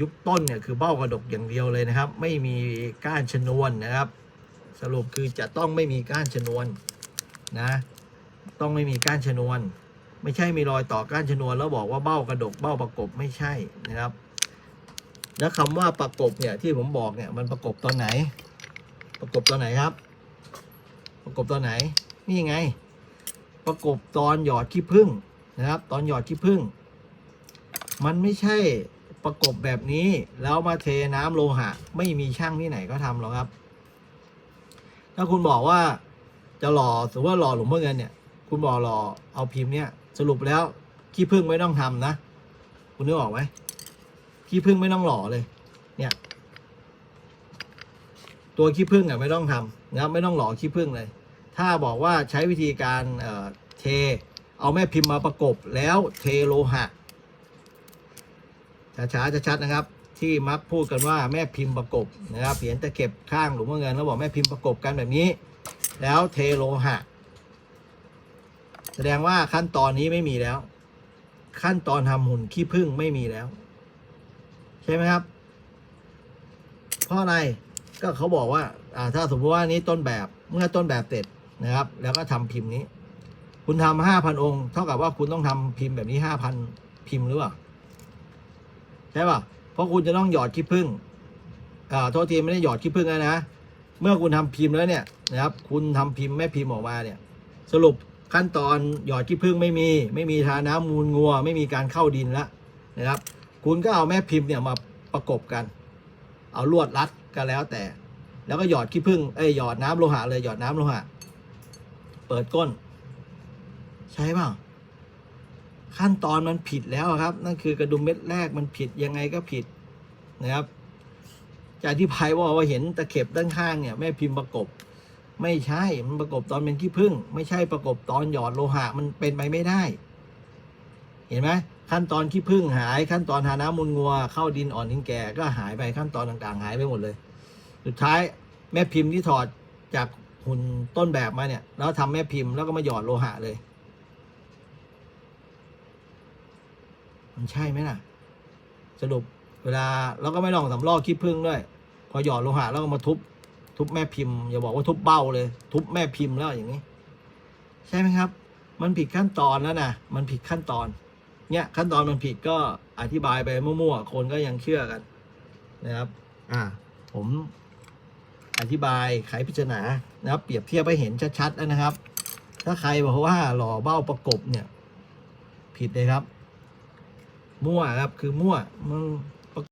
ยุคต้นเนี่ยคือเบ้ากระดกอย่างเดียวเลยนะครับ ไม่มีก้านชนวนนะครับ สรุปคือจะต้องไม่มีก้านชนวนนะต้องไม่มีก้านชนวน ไม่ใช่มีรอยต่อก้านชนวน แล้วบอกว่าเบ้ากระดกเบ้าประกบไม่ใช่นะครับ แล้วคำว่าประกบเนี่ยที่ผมบอกเนี่ยมันประกบตอนไหน ประกบตอนไหนครับ ประกบตอนไหนนี่ไง ประกบตอนหยอดขี้ผึ้งนะครับ ตอนหยอดขี้ผึ้งมันไม่ใช่ ประกบแบบนี้แล้วมาเทน้ำโลหะ ไม่มีช่างที่ไหนก็ทำหรอกครับ ถ้าคุณบอกว่าจะหล่อสมมติว่าหล่อหลวงพ่อเงินเนี่ย คุณบอกหล่อเอาพิมพ์เนี่ยสรุปแล้วขี้ผึ้งไม่ต้องทำนะ คุณนึกออกไหมขี้ผึ้งไม่ต้องหล่อเลย เนี่ย ตัวขี้ผึ้งอะไม่ต้องทำนะครับไม่ต้องหล่อขี้ผึ้งเลย ถ้าบอกว่าใช้วิธีการเอ่อเทเอาแม่พิมพ์มาประกบแล้วเทโลหะ ช้าๆชัดๆนะครับ ที่มักพูดกันว่าแม่พิมพ์ประกบนะครับเหรียญตะเข็บข้างหลวงพ่อเงินแล้วบอกแม่พิมพ์ประกบกันแบบนี้ แล้วเทโลหะ แสดงว่าขั้นตอนนี้ไม่มีแล้ว ขั้นตอนทำหุ่นขี้ผึ้งไม่มีแล้ว ใช่ไหมครับเพราะอะไรก็เขาบอกว่าอ่าถ้าสมมติว่านี้ต้นแบบเมื่อต้นแบบเสร็จนะครับ แล้วก็ทำพิมพ์นี้ คุณทำห้าพันองค์ เท่ากับว่าคุณต้องทำพิมพ์แบบนี้ห้าพันพิมพ์หรือเปล่า ใช่ป่ะ เพราะคุณจะต้องหยอดขี้ผึ้งอ่าโทษทีไม่ได้หยอดขี้ผึ้งแล้วนะ เมื่อคุณทำพิมพ์แล้วเนี่ยนะครับ คุณทำพิมพ์แม่พิมพ์ออกมาเนี่ย สรุปขั้นตอนหยอดขี้ผึ้งไม่มี ไม่มีทาน้ำมูลงัว ไม่มีการเข้าดินละนะครับ คุณก็เอาแม่พิมพ์เนี่ยมาประกบกัน เอาลวดรัดก็แล้วแต่ แล้วก็หยอดขี้ผึ้งเอ้ยหยอดน้ำโลหะเลยหยอดน้ำโลหะ เปิดก้น ใช่เปล่า ขั้นตอนมันผิดแล้วครับ นั่นคือกระดุมเม็ดแรกมันผิดยังไงก็ผิดนะครับจะอธิบายว่าว่าเห็นตะเข็บด้านข้างเนี่ยแม่พิมพ์ประกบ ไม่ใช่มันประกบตอนเป็นขี้ผึ้งไม่ใช่ประกบตอนหยอดโลหะมันเป็นไปไม่ได้ เห็นไหมขั้นตอนขี้ผึ้งหายขั้นตอนหาน้ำมูลงัว เข้าดินอ่อนดินแก่ก็หายไปขั้นตอนต่างๆ หายไปหมดเลย สุดท้ายแม่พิมพ์ที่ถอดจากหุ่นต้นแบบมาเนี่ยแล้วทำแม่พิมพ์แล้วก็มาหยอดโลหะเลย มันใช่ไหมล่ะ สรุปเวลาเราก็ไม่ลองสำลอกขี้ผึ้งด้วย พอหยอดโลหะแล้วก็มาทุบ ทุบแม่พิมพ์อย่าบอกว่าทุบเบ้าเลย ทุบแม่พิมพ์แล้วอย่างนี้ ใช่ไหมครับ มันผิดขั้นตอนแล้วนะมันผิดขั้นตอน เนี่ยขั้นตอนมันผิดก็อธิบายไปมั่วๆคนก็ยังเชื่อกันนะครับ อ่า ผมอธิบายไขพิจารณานะครับ เปรียบเทียบให้เห็นชัดๆแล้วนะครับ ถ้าใครบอกว่าหล่อเบ้าประกบเนี่ย ผิดเลยครับ มั่วครับคือมั่วมัน